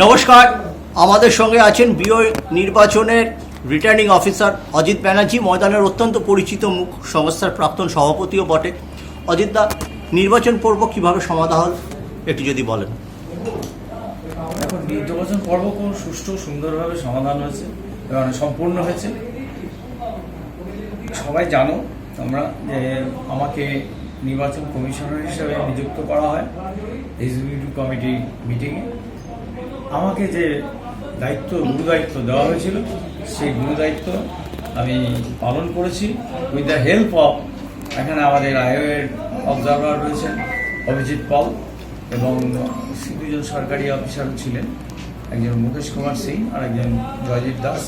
নমস্কার। আমাদের সঙ্গে আছেন বিও নির্বাচনের রিটার্নিং অফিসার অজিত ব্যানার্জি। ময়দানের অত্যন্ত পরিচিত মুখ সংস্থার প্রাক্তন সভাপতিও বটে। অজিত দা, নির্বাচন পর্ব কীভাবে সমাধা হল, একটু যদি বলেন। এখন নির্বাচন পর্ব কোন সুষ্ঠু, সুন্দরভাবে সমাধান হয়েছে এবং সম্পূর্ণ হয়েছে। সবাই জানো তোমরা যে আমাকে নির্বাচন কমিশনার হিসেবে নিযুক্ত করা হয়। এক্সিকিউটিভ কমিটি মিটিংয়ে আমাকে যে দায়িত্ব গুরু দায়িত্ব দেওয়া হয়েছিল, সেই গুরু দায়িত্ব আমি পালন করেছি উইথ দ্য হেল্প অফ এখানে আমাদের আয়োগের অবজারভার রয়েছেন অভিজিৎ পল এবং দুজন সরকারি অফিসারও ছিলেন, একজন মুকেশ কুমার সিং আর একজন জয়জিৎ দাস।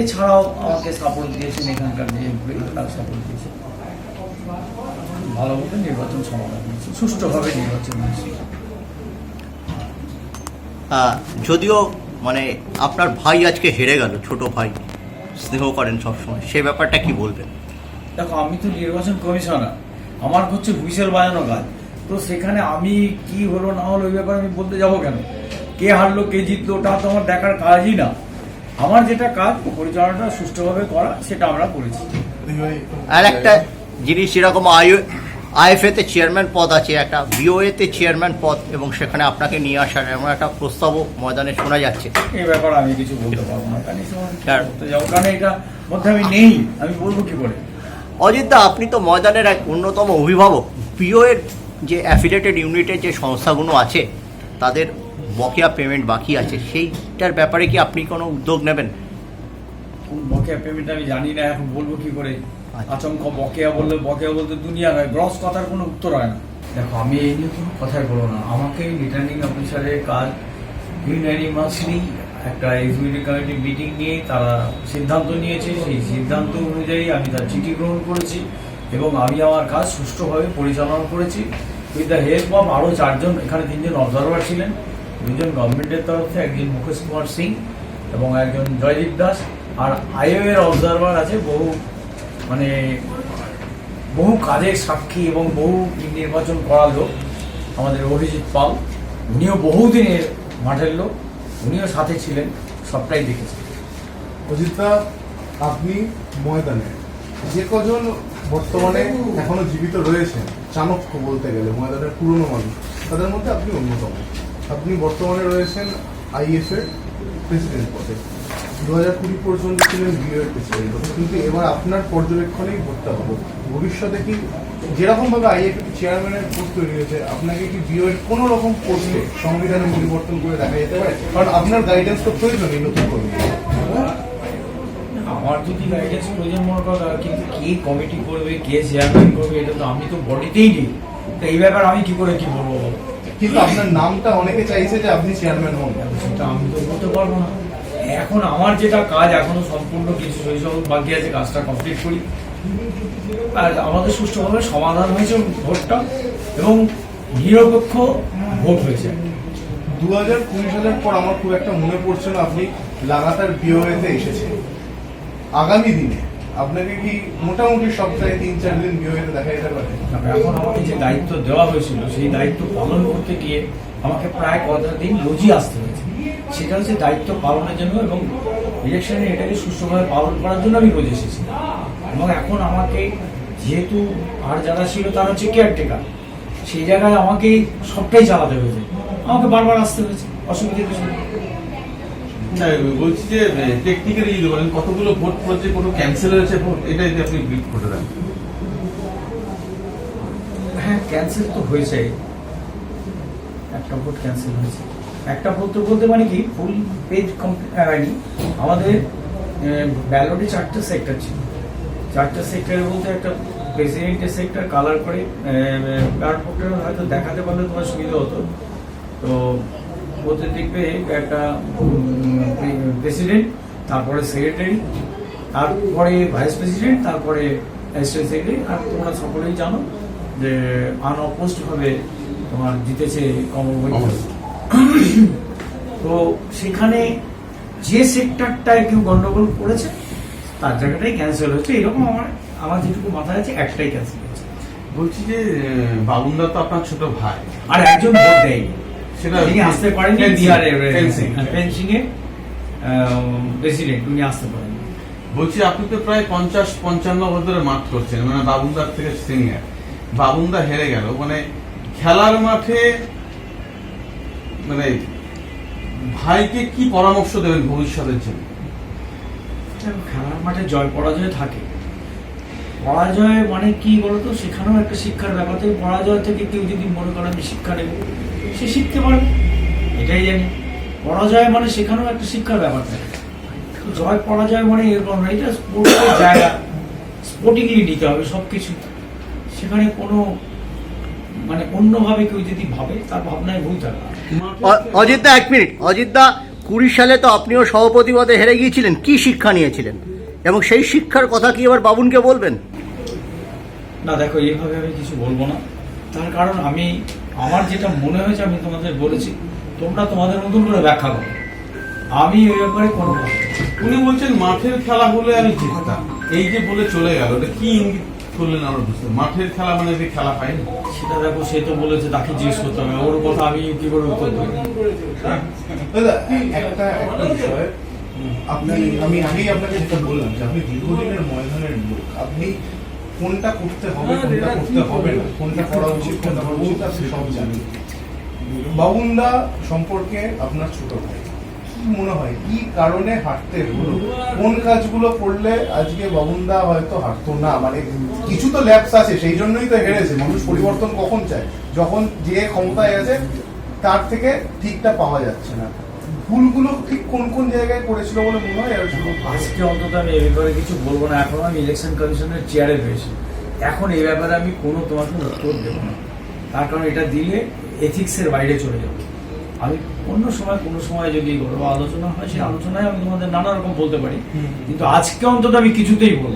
এছাড়াও আমাকে সাপোর্ট দিয়েছেন এখানকার যে এমপ্লয়ি তারা সাপোর্ট দিয়েছে ভালোভাবে নির্বাচন সমাধান হয়েছে, সুষ্ঠুভাবে নির্বাচন হয়েছে। যদিও মানে আপনার ভাই আজকে হেরে গেল ছোট ভাই স্নেহ করেন সবসময়। সে ব্যাপারটা কি বলবেন? দেখো আমি তো নির্বাচন কমিশনার। আমার হচ্ছে হুইসেল বাজানো কাজ। তো সেখানে আমি কি হলো না হলো ওই ব্যাপারে আমি বলতে যাব কেন? কে হারলো কে জিতলো ওটা তো আমার দেখার কাজই না। আমার যেটা কাজ পরিচালনাটা সুষ্ঠুভাবে করা সেটা আমরা করেছি। আর একটা জিনিস যেরকম আইও আইএফএতে চেয়ারম্যান পদ আছে একটা বিওএতে চেয়ারম্যান পদ এবং সেখানে আপনাকে নিয়ে আসার এমন একটা প্রস্তাবও ময়দানে শোনা যাচ্ছে। এই ব্যাপারে আমি কিছু বলতে পারব না কারণ আমি কারণ? এটা মধ্যে আমি নেই আমি বলব কি করে? অজিতদা আপনি তো ময়দানের এক অন্যতম অভিভাবক। বিওএর যে অ্যাফিলেটেড ইউনিটের যে সংস্থাগুলো আছে তাদের বকেয়া পেমেন্ট বাকি আছে। সেইটার ব্যাপারে কি আপনি কোনো উদ্যোগ নেবেন? বকেয়া পেমেন্ট আমি জানি না এখন বলব কি করে। আচমকা বকেয়া বললে বকেয়া বলতে দুনিয়া হয় গ্রস কথার কোনো উত্তর হয় না। দেখো, আমি এই নিয়ে কোনো কথাই বলব না। আমাকে রিটার্নিং অফিসারের কাজ ইউনানিমাসলি একটা এক্সিকিউটিভ কমিটি মিটিং নিয়ে তারা সিদ্ধান্ত নিয়েছে। সেই সিদ্ধান্ত অনুযায়ী আমি তার চিঠি গ্রহণ করেছি এবং আমি আমার কাজ সুষ্ঠুভাবে পরিচালনা করেছি। উইথ দ্য হেল্প অফ আরও চারজন, এখানে তিনজন অবজারভার ছিলেন। দুজন গভর্নমেন্টের তরফ থেকে, একজন মুকেশ কুমার সিং এবং একজন জয়দীপ দাস। আর আইও এর অবজারভার আছে বহু মানে বহু কাজের সাক্ষী এবং বহু নির্বাচন করা লোক আমাদের অভিজিৎ পাল। উনিও বহুদিনের মাঠের লোক, উনিও সাথে ছিলেন, সবটাই দেখেছেন অজিতা আপনি ময়দানে। যে কজন বর্তমানে এখনও জীবিত রয়েছেন, চাণক্য বলতে গেলে, ময়দানের পুরনো মানুষ, তাদের মধ্যে আপনি অন্যতম। আপনি বর্তমানে রয়েছেন আইএফ এর প্রেসিডেন্ট পদে। দু হাজার কুড়ি পর্যন্ত ছিলেন বিও এর প্রেসিডেন্ট কিন্তু এবার আপনার পর্যবেক্ষণেই করতে হবে ভবিষ্যতে কি যেরকম ভাবে আইএফ চেয়ারম্যানের পোস্ট তৈরি হয়েছে আপনাকে কি বিও এর কোনো রকম পোস্টে সংবিধানে পরিবর্তন করে দেখা যেতে পারে? কারণ আপনার গাইডেন্স তো প্রয়োজন এই নতুন কর্মী আমার যদি গাইডেন্স প্রয়োজন মনে করা কিন্তু কে কমিটি করবে কে চেয়ারম্যান করবে এটা তো আমি তো বডিতেই নেই। তো এই ব্যাপারে আমি কি করে কি বলব কিন্তু আপনার নামটা অনেকে চাইছে যে আপনি চেয়ারম্যান হন। সেটা আমি তো বলতে পারব না। এখন আমার যেটা কাজ এখনও সম্পূর্ণ কিছু শৈশব বাকি আছে কাজটা কমপ্লিট করি। আর আমাদের সুষ্ঠুভাবে সমাধান হয়েছে ভোটটা এবং নিরপেক্ষ ভোট হয়েছে। দু হাজার কুড়ি সালের পর আমার খুব একটা মনে পড়ছে না আপনি লাগাতার বিওএতে এসেছেন। আগামী দিনে আপনাকে কি মোটামুটি সপ্তাহে তিন চার দিন বিওএতে দেখা যেতে পারে এখন আমাকে যে দায়িত্ব দেওয়া হয়েছিল সেই দায়িত্ব পালন করতে গিয়ে আমাকে প্রায় কটা দিন লজি আসতে হয়েছে। সেটা হচ্ছে দায়িত্ব পালনের জন্য এবং ইলেকশনে এটাকে সুষ্ঠুভাবে পালন করার জন্য আমি রোজ এসেছি। এবং এখন আমাকে যেহেতু আর যারা ছিল তারা হচ্ছে কেয়ারটেকার সেই জায়গায় আমাকে সবটাই চালাতে হয়েছে। আমাকে বারবার আসতে হয়েছে। অসুবিধা কিছু বলছি যে টেকনিক্যালি যদি বলেন কতগুলো ভোট পড়েছে কোনো ক্যান্সেল হয়েছে ভোট এটা যদি আপনি ব্রিফ করে দেন। হ্যাঁ ক্যান্সেল তো হয়েছে। একটা ভোট ক্যান্সেল হয়েছে। একটা তো বলতে মানে কি? ফুল পেজ কমপ্লিট হয়নি আমাদের ব্যালটে চারটে সেক্টর ছিল। চারটে সেক্টরে বলতে একটা প্রেসিডেন্টের সেক্টর কালার করে ভোটার হয়তো দেখাতে পারলে তোমার সুবিধা হতো। তো ওতে দেখবে একটা প্রেসিডেন্ট তারপরে সেক্রেটারি তারপরে ভাইস প্রেসিডেন্ট তারপরে অ্যাসিস্ট্যান্ট সেক্রেটারি আর তোমরা সকলেই জানো যে আনঅপোস্টভাবে তোমার জিতেছে কমনওয়েলথ তো সেখানে যে সেক্টরটায় কেউ গন্ডগোল করেছে তার জায়গাটাই ক্যান্সেল হয়েছে। এরকম আমার আমার যেটুকু মাথায় আছে একটাই ক্যান্সেল হয়েছে। বলছি যে বাবুন্দা তো আপনার ছোট ভাই। আর একজন ভোট দেয়নি। সেটা তিনি আসতে fencing, বিহারে। ফেন্সিং এ প্রেসিডেন্ট উনি আসতে পারেন বলছি আপনি তো প্রায় পঞ্চাশ পঞ্চান্ন বছরের মাঠ করছেন মানে বাবুন্দার থেকে সিনিয়র বাবুন্দা হেরে গেল মানে খেলার মাঠে মানে ভাইকে কি পরামর্শ দেবেন ভবিষ্যতের জন্য? খেলার মাঠে জয় পরাজয় থাকে। পরাজয় মানে কি বলতো? সেখানেও একটা শিক্ষার ব্যাপার থেকে। পরাজয় থেকে কেউ যদি মনে করে আমি শিক্ষা নেব, সে শিখতে পারবে। এটাই জানি। পরাজয় মানে সেখানেও একটা শিক্ষার ব্যাপার থাকে। জয় পরাজয় মানে এরকম না এটা স্পোর্টসের জায়গা। স্পোর্টিংলি নিতে হবে সব কিছু সেখানে কোনো মানে অন্যভাবে কেউ যদি ভাবে, তার ভাবনায় ভুল থাকে। অজিতদা এক মিনিট। অজিতদা কুড়ি সালে তো আপনিও সভাপতি পদে হেরে গিয়েছিলেন। কি শিক্ষা নিয়েছিলেন? এবং সেই শিক্ষার কথা কি এবার বাবুনকে বলবেন? না দেখো এইভাবে আমি কিছু বলব না। তার কারণ আমি আমার যেটা মনে হয়েছে আমি তোমাদের বলেছি। তোমরা তোমাদের মতন করে ব্যাখ্যা করো। আমি এই ব্যাপারে কোনো। উনি বলছেন মাঠের খেলা হলে আমি জিততাম। এই যে বলে চলে গেল ওটা কি ইঙ্গিত? করলেন আমরা বুঝতে মাঠের খেলা মানে কি খেলা হয় না সেটা দেখো সে তো বলেছে তাকে জিজ্ঞেস করতে হবে। ওর কথা আমি কি করে উত্তর দেবো একটা একটা বিষয়। আপনি আমি আগেই আপনাকে যেটা বললাম যে আপনি দীর্ঘদিনের ময়দানের লোক। আপনি কোনটা করতে হবে কোনটা করতে হবে না কোনটা করা উচিত কোনটা করা উচিত আপনি সব জানেন। বাবুন্দা সম্পর্কে আপনার ছোট ভাই। কি মনে হয়? কি কারণে হাঁটতে হলো? কোন কাজগুলো করলে আজকে বাবুন্দা হয়তো হাঁটতো না? মানে কিছু তো ল্যাপস আছে, সেই জন্যই তো হেরেছে। মানুষ পরিবর্তন কখন চায়? যখন যে ক্ষমতায় আছে, তার থেকে ঠিকটা পাওয়া যাচ্ছে না। ভুলগুলো ঠিক কোন কোন জায়গায় করেছিল বলে মনে হয়? আজকে অন্তত আমি এই ব্যাপারে কিছু বলব না। এখন আমি ইলেকশন কমিশনের চেয়ারে রয়েছি। এখন এই ব্যাপারে আমি কোনো তোমাকে উত্তর দেবো না। তার কারণ এটা দিলে এথিক্সের বাইরে চলে যাবে। আমি অন্য সময় কোনো সময় যদি বড় আলোচনা হয় সেই আলোচনায় আমি তোমাদের নানা রকম বলতে পারি কিন্তু আজকে অন্তত আমি কিছুতেই বলব।